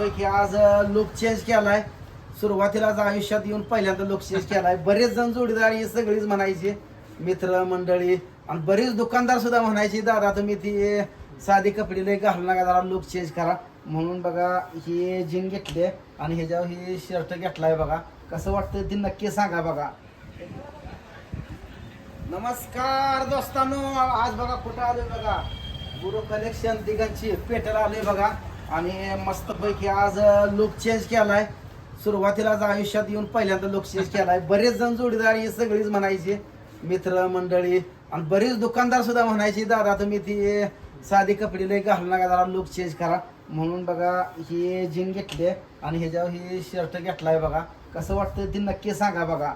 मस्तपैकी आज look change केलाय. सुरुवातीलाच आयुष्यात येऊन पहिल्यांदा लुक चेंज केलाय. बरेच जण जोडीदार ही सगळीच म्हणायची मित्र मंडळी आणि बरेच दुकानदार सुद्धा म्हणायची दादा तुम्ही ती साधी कपडे लई घालू नका जरा लुक चेंज करा. म्हणून बघा ही जीन घेतली आणि ह्याच्यावर ही शर्ट घेतलाय बघा. कसं वाटतं ती नक्की सांगा बघा. नमस्कार दोस्तांनो आज बघा कुठं आलोय बघा. गुरु कलेक्शन दिगंची पेटर आलोय बघा. आणि मस्तपैकी आज लुक चेंज केलाय. सुरुवातीलाच आयुष्यात येऊन पहिल्यांदा लुक चेंज केलाय. बरेच जण जोडीदार ही सगळीच म्हणायची. मित्र मंडळी आणि बरेच दुकानदार सुद्धा म्हणायची दादा तुम्ही ती साधी कपडे लई घालू नका जरा लुक चेंज करा. म्हणून बघा ही जीन घेतली आणि ह्याच्यावर ही शर्ट घेतलाय बघा. कसं वाटतं ती नक्की सांगा बघा.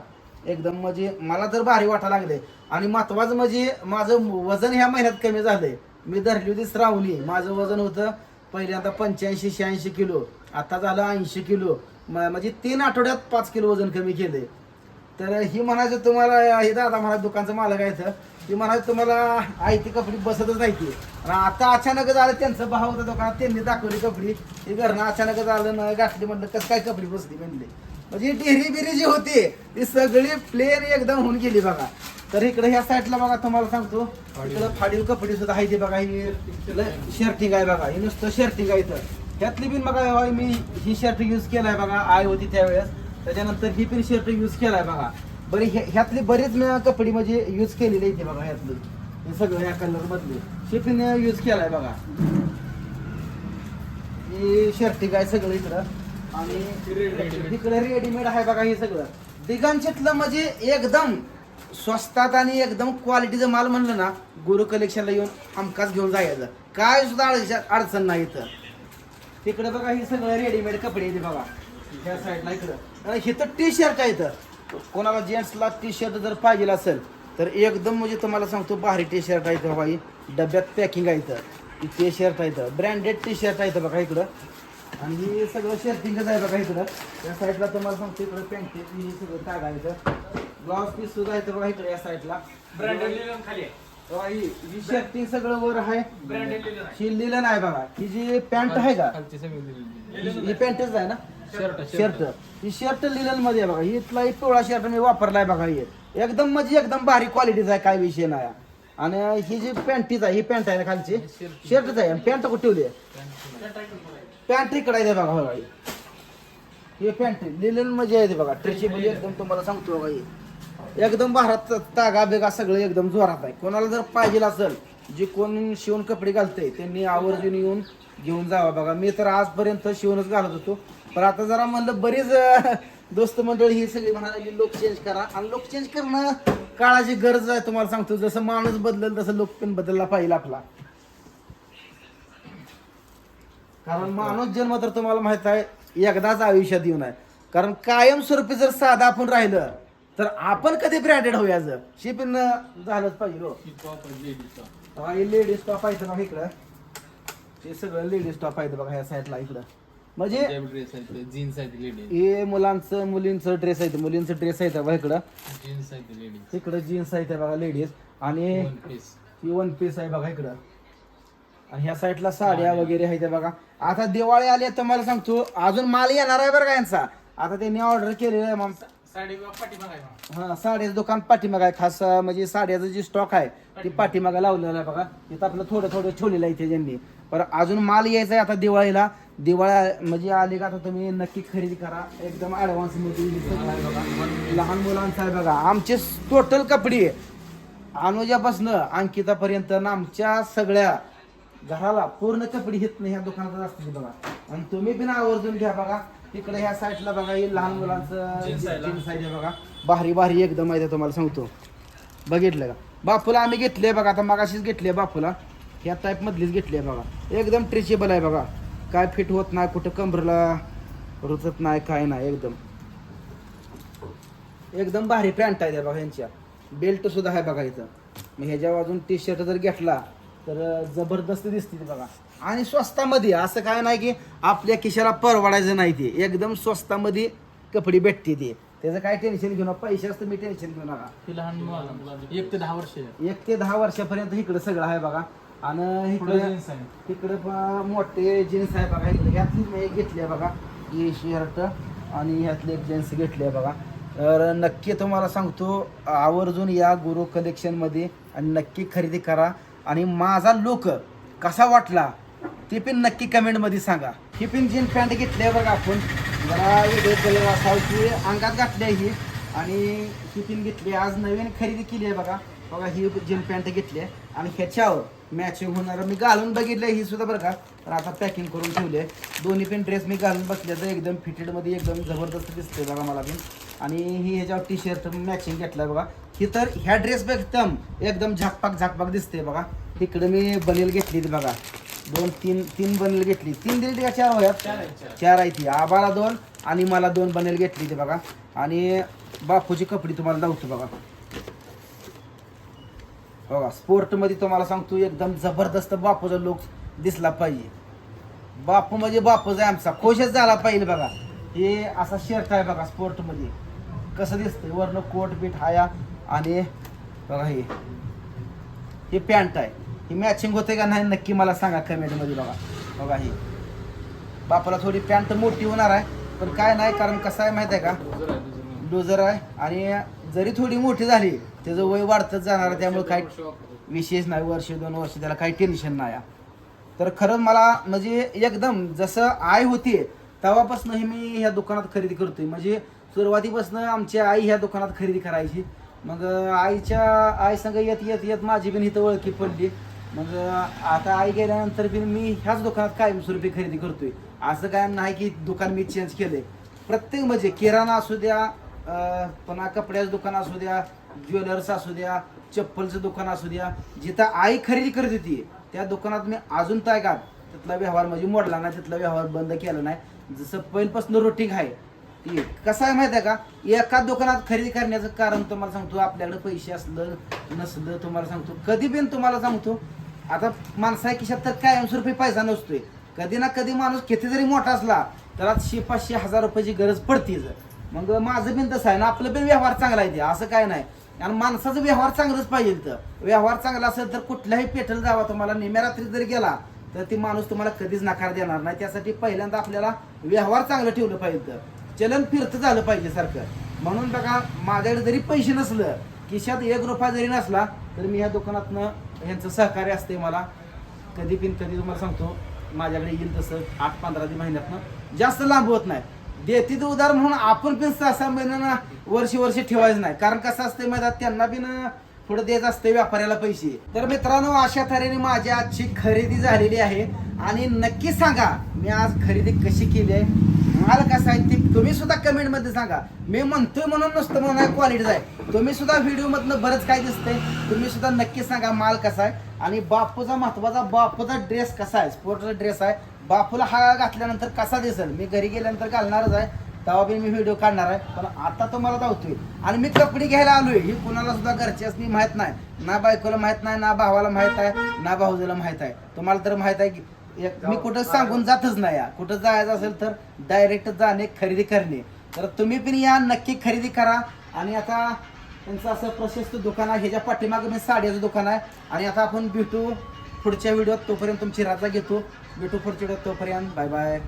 एकदम म्हणजे मला तर भारी वाटायला लागले आणि महत्वाचं म्हणजे माझं वजन ह्या महिन्यात कमी झालंय. मी धरली होती श्रावणी माझं वजन होतं पहिल्यांदा पंच्याऐंशी शहाऐंशी किलो आता झालं ऐंशी किलो. म- म्हणजे तीन आठवड्यात पाच किलो वजन कमी केलंय. तर ही म्हणायचं तुम्हाला हे दादा मला दुकानचं मालक आहे तर ती म्हणायचं तुम्हाला आयती कपडी बसतच नाही ती. आता अचानकच आलं त्यांचं भाव होतं दुकानात त्यांनी दाखवली कपडी. ही घरनं अचानकच झालं ना गाठली म्हणलं कसं काय कपडी बसली म्हणले? म्हणजे डेरी बिरी जी होती ती सगळी प्लेयर एकदम होऊन गेली बघा. तर इकडे ह्या साईडला बघा तुम्हाला सांगतो. इकडे फाडीव कपडे सुद्धा आहे ते बघा ही शर्टिंग आहे बघा ही नुसतं शर्टिंग आहे इथं. ह्यातली बिन बघा मी ही शर्ट यूज केलाय बघा आय होती त्यावेळेस. त्याच्यानंतर ही पण शर्ट यूज केलाय बघा. बरी ह्या- ह्यातली बरीच मी कपडे म्हणजे यूज केलेली इथे बघा ह्यातली. हे सगळं ह्या कलर मधले. हे पण यूज केलाय बघा. ही शर्टिंग आहे सगळं इकडं. आणि इकडे रेडीमेड आहे बघा हे सगळं. दिगांच्यातलं म्हणजे एकदम स्वस्तात आणि एकदम क्वालिटीचं माल म्हणलं ना गुरु कलेक्शनला येऊन हमखास घेऊन जायचं. काय सुद्धा अडचण नाही इथं. तिकडे बघा हे सगळं रेडीमेड कपडे येते बघा. ह्या साईडला इकडं. आणि इथं टी शर्ट आहे इथं. कोणाला जेंट्सला टी शर्ट जर पाहिजे असेल तर एकदम म्हणजे तुम्हाला सांगतो भारी टी शर्ट आहे इथं ही डब्यात पॅकिंग आहे इथं. टी शर्ट आहे इथं. ब्रँडेड टी शर्ट आहे इथं बघा इकडं. आणि हे सगळं शर्टिंगच आहे बघा इकडं. या साईडला तुम्हाला सांगतो इकडं पॅन्ट हे सगळं आहे इथं ब्लाऊज पीस सुद्धा आहे बघा इकडे या साईडला. ब्रँडेड लिहिलं खाली आहे. बघा ही ही शर्टिंग सगळं वर आहे. ब्रँडेड लिहिलं आहे. ही लिहिलं नाही बघा. ही जी पॅन्ट आहे का? खालची सगळी दिलेली. ही- ही पॅन्टच आहे ना? शर्ट शर्ट ही शर्ट लिहिलेलं मध्ये आहे बघा. ही इथला एक पिवळा शर्ट मी वापरलाय बघा हे. एकदम म्हणजे एकदम भारी क्वालिटीचा आहे काय विषय नाही. आणि ही जी पॅन्टीच आहे ही पॅन्ट आहे ना खालची? शर्टच आहे. आणि पॅन्ट कुठे ठेवली आहे? पॅन्ट इकडे आहे बघा बघा हे पॅन्ट लिलन म्हणजे आहे ते बघा. ट्रेचेबल एकदम तुम्हाला सांगतो बघा हे. एकदम भारत तागा बेगा सगळं एकदम जोरात आहे. कोणाला जर पाहिजे असेल जे कोण शिवून कपडे घालते त्यांनी आवर्जून येऊन घेऊन जावा बघा. मी तर आजपर्यंत शिवूनच घालत होतो. पण आता जरा म्हणलं बरीच दोस्त मंडळी ही सगळी म्हणाली लोक चेंज करा. आणि लोक चेंज करणं काळाची गरज आहे तुम्हाला सांगतो. जसं माणूस बदलेल तसं लोक पण बदलला पाहिजे आपला. कारण माणूस जन्म तर तुम्हाला माहीत आहे एकदाच आयुष्यात येऊन आहे कारण कायमस्वरूपी जर साधा आपण राहिलं तर आपण कधी ब्रँडेड होऊया जर? शिपिन झालंच पाहिजे हो. ही लेडीज टॉप आहे बघा इकडं. हे सगळं लेडीज टॉप आहे बघा ह्या साईडला इकडं. म्हणजे Jab dress आहे ते, jeans आहे लेडीज हे मुलांचं मुलींचं ड्रेस आहे मुलींचं ड्रेस आहे बघा इकडं. जीन्स आहे ते लेडीज इकडं जीन्स आहे बघा लेडीज आणि वन पीस ही वन पीस आहे बघा इकडं. आणि ह्या साईडला साड्या वगैरे आहेत बघा. आता दिवाळी आली आहे तर मला सांगतो अजून माल येणार आहे बरं का यांचा? आता त्यांनी ऑर्डर केलेलं आहे मग साडी. हा साड्याचं दुकान पाठीमागा आहे. खास म्हणजे साड्याचं जे स्टॉक आहे ते पाठीमागा. लावलेलं आहे बघा. तिथं आपलं थोडं थोडं ठेवलेलं आहे इथे ज्यांनी. पण अजून माल यायचा आहे आता दिवाळीला. दिवाळी म्हणजे आली का आता तुम्ही नक्की खरेदी करा. एकदम ऍडव्हान्समध्ये सगळं आहे बघा लहान मुलांचं आहे बघा. आमचे टोटल कपडे अनुजापासनं अंकितापर्यंत आमच्या सगळ्या घराला पूर्ण कपडे घेत नाही ह्या दुकानात असते बघा. आणि तुम्ही बिना आवर्जून घ्या बघा. तिकडे ह्या साईडला बघा हे लहान मुलांचं Jeans आहे, बघा. भारी भारी एकदम आहे तुम्हाला सांगतो. बघितलं का? बापूला आम्ही घेतले बघा. आता मगाशीच घेतली आहे बापूला. ह्या टाईप मधलीच घेतली आहे बघा. एकदम ट्रेचेबल आहे बघा. काय फिट होत नाही कुठं कमरला रुचत नाही काय नाही एकदम. एकदम भारी पॅन्ट आहे त्या बघा यांच्या बेल्ट सुद्धा आहे बघा इथं. मग ह्याच्या अजून टी शर्ट जर घेतला तर जबरदस्त दिसते ती बघा. आणि स्वस्तामध्ये असं काय नाही की आपल्या खिशाला परवडायचं नाही ते. एकदम स्वस्तामध्ये कपडे भेटते ते. त्याचं काय टेन्शन घेऊ नका. पैशाच तुम्ही टेन्शन घेऊ नका. ती लहान मुलं एक ते दहा वर्ष. एक ते दहा वर्षापर्यंत इकडे सगळं आहे बघा. आणि पुढे इकडे जीन्स आहे. तिकडे मोठे जीन्स आहे बघा. इकडे ह्यातली मी एक घेतली आहे बघा. ही शर्ट आणि ह्यातली एक जीन्स घेतली आहे बघा. तर नक्की तुम्हाला सांगतो आवर्जून या गुरु कलेक्शनमध्ये आणि नक्की खरेदी करा. आणि माझा लोक कसा वाटला ते पण नक्की कमेंटमध्ये सांगा. ही पण जीन पॅन्ट घेतली आहे बघा आपण. जरा वेगळे कलर असावं की अंगात घातली आहे ही. आणि ही पण घेतली आहे. आज नवीन खरेदी केली आहे बघा. बघा ही जीन पॅन्ट घेतली आहे. आणि ह्याच्यावर मॅचिंग होणार. मी घालून बघितलं ही सुद्धा बरं का. तर आता पॅकिंग करून ठेवली आहे दोन्ही पण ड्रेस मी घालून बसले तर एकदम फिटेडमध्ये एकदम जबरदस्त दिसते बघा मला पण. आणि ही ह्याच्यावर टी शर्ट मॅचिंग घेतलं बघा. ही तर ह्या ड्रेस एकदम एकदम झाकपाक झाकपाक दिसते बघा. तिकडे मी बनेल घेतली बघा. दोन तीन तीन बनेल घेतली तीन दिली का चार वयात? चार आहे, चार. चार आहे ती आबाला दोन आणि मला दोन बनेल घेतली ती बघा. आणि बापूची कपडे तुम्हाला लावतो बघा. बघा स्पोर्टमध्ये तुम्हाला सांगतो एकदम जबरदस्त बापूचा लोक दिसला पाहिजे. बापू म्हणजे बापूच आहे आमचा. खुशच झाला पाहिजे बघा. हे असा शर्ट आहे बघा स्पोर्टमध्ये कसं दिसतंय? वरनं कोट बीट हाया आणि बघा हे. हे पॅन्ट आहे. ही मॅचिंग होते का नाही नक्की मला सांगा कमेंटमध्ये बघा. बघा ही. बापाला थोडी पॅन्ट मोठी होणार आहे. पण काय नाही कारण कसं आहे माहिती आहे का? डोजर आहे आणि जरी थोडी मोठी झाली त्याचं वय वाढतच जाणार आहे त्यामुळे काय वापरतो. विशेष नाही वर्ष दोन वर्ष त्याला काही टेन्शन नाही. तर खरंच मला म्हणजे एकदम जसं आय होती तेव्हापासून हे मी ह्या दुकानात खरेदी करतोय. म्हणजे सुरुवातीपासून आमची आई ह्या दुकानात खरेदी करायची. मग आईच्या आई संग येत येत येत माझी पण इथं ओळखी पडली. मग आता आई गेल्यानंतर बी मी ह्याच दुकानात कायमस्वरूपी खरेदी करतोय. असं काय नाही की दुकान मी चेंज केलंय. प्रत्येक म्हणजे किराणा असू द्या पुन्हा कपड्याचं दुकान असू द्या ज्वेलर्स असू द्या चप्पलचं दुकान असू द्या जिथं आई खरेदी करत होती त्या दुकानात मी अजून काय का तिथला व्यवहार म्हणजे मोडला नाही तिथला व्यवहार बंद केला नाही. जसं पहिल्यापासून रोटी आहे ती कसं आहे माहिती आहे का? एका दुकानात खरेदी करण्याचं कारण तुम्हाला सांगतो आपल्याकडे पैसे असलं नसलं तुम्हाला सांगतो. कधी पण तुम्हाला सांगतो आता माणसा किशात तर कायमस्वरूपी पैसा नसतोय. कधी ना कधी माणूस किती जरी मोठा असला तर आज शे पाचशे हजार रुपयाची गरज पडतीच. मग माझं बिन तसं आहे ना आपलं पण व्यवहार चांगला आहे ते असं काय नाही. आणि माणसाचं व्यवहार चांगलंच पाहिजे तर व्यवहार चांगला असेल तर कुठल्याही पेठल जावा तुम्हाला. निम्या रात्री जरी गेला तर ती माणूस तुम्हाला कधीच नकार देणार नाही. त्यासाठी पहिल्यांदा आपल्याला व्यवहार चांगलं ठेवलं पाहिजे तर चलन फिरतं झालं पाहिजे सारखं. म्हणून बघा माझ्याकडे जरी पैसे नसलं खिशात एक रुपया जरी नसला तर मी ह्या दुकानातनं ह्यांचं सहकार्य असते मला. कधी पण कधी तुम्हाला सांगतो माझ्याकडे येईल तसं आठ पंधरा महिन्यातनं. जास्त लांब होत नाही. देते ते उदार म्हणून आपण पण सहा सहा महिन्यानं वर्ष वर्ष ठेवायचं नाही. कारण कसं असतं माहिती त्यांना पण पुढे देत असते व्यापाऱ्याला पैसे. तर मित्रांनो अशा तऱ्हेने माझी आजची खरेदी झालेली आहे. आणि नक्की सांगा मी आज खरेदी कशी केली आहे? माल कसा आहे ते तुम्ही सुद्धा कमेंटमध्ये सांगा. मी म्हणतोय म्हणून नसतं म्हणून क्वालिटी आहे. तुम्ही सुद्धा व्हिडिओ मधनं बरंच काय दिसतंय. तुम्ही सुद्धा नक्की सांगा माल कसा आहे? आणि बापूचा महत्त्वाचा बापूचा ड्रेस कसा आहे? स्पोर्टचा ड्रेस आहे. बापूला हा घातल्यानंतर कसा दिसेल? मी घरी गेल्यानंतर घालणारच आहे. तेव्हा बी मी व्हिडिओ काढणार आहे. पण आता तुम्हाला धावतोय आणि मी कपडे घ्यायला आलोय. ही कुणाला सुद्धा घरच्याच मी माहीत नाही. ना बायकोला माहीत नाही ना भावाला माहीत आहे ना भाऊजीला माहीत आहे. तुम्हाला तर माहीत आहे की एक- मी कुठं सांगून जातच नाही या. कुठं जायचं असेल तर डायरेक्ट जाणे खरेदी करणे. तर तुम्ही पण या नक्की खरेदी करा. आणि आता त्यांचं असं प्रशस्त दुकान आहे. ह्याच्या पाठीमागं मी साड्याचं दुकान आहे. आणि आता आपण भेटू पुढच्या व्हिडिओत. तोपर्यंत तुमची राजा घेतो. भेटू पुढच्या व्हिडिओत. तोपर्यंत बाय बाय.